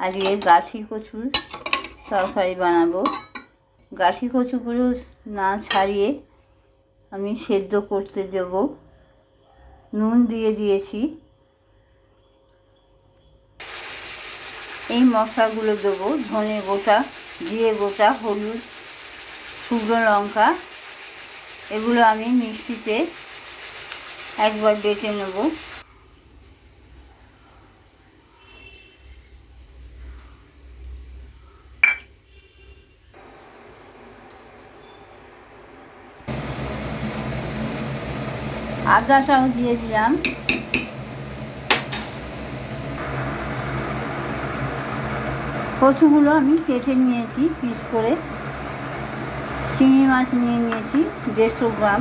আজকে গাঠি কচুর তরকারি বানাবো। গাঠি কচুগুলো না ছাড়িয়ে আমি সেদ্ধ করতে দেব। নুন দিয়ে দিয়েছি। এই মশলাগুলো দেবো। ধনে গোটা, জিরে গোটা, হলুদ, শুকনো লঙ্কা। এগুলো আমি মিক্সিতে একবার বেটে নেব। আদাটাও দিয়ে দিলাম। কচুগুলো আমি কেটে নিয়েছি পিস করে। চিংড়ি মাছ নিয়ে নিয়েছি দেড়শো গ্রাম।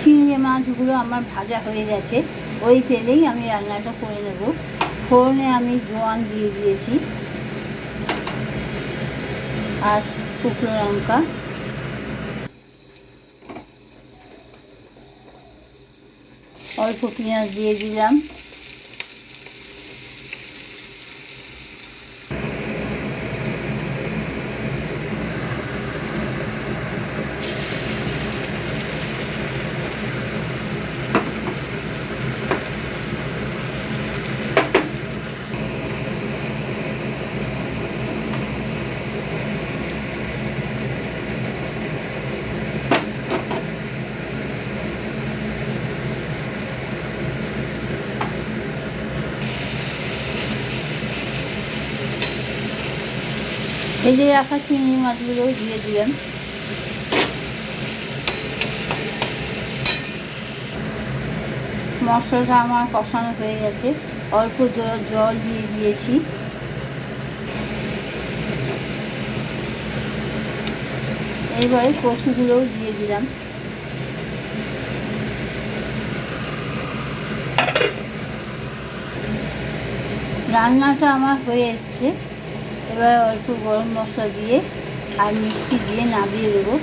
চিংড়ি মাছগুলো আমার ভাজা হয়ে গেছে। ওই তেলেই আমি রান্নাটা করে নেব। ফোড়নে আমি জোয়ান দিয়ে দিয়েছি। আর শুকনো লঙ্কা। অল্প পেঁয়াজ দিয়ে দিলাম। ভেজে রাখা চিংড়ি মাছগুলো দিয়ে দিলাম। মশলাটা আমার কষানো হয়ে গেছে। অল্প জল দিয়ে দিয়েছি। এবারে কচুগুলোও দিয়ে দিলাম। রান্নাটা আমার হয়ে এসছে। এবার অল্প গরম মশলা দিয়ে আর মিষ্টি দিয়ে নামিয়ে দেবো।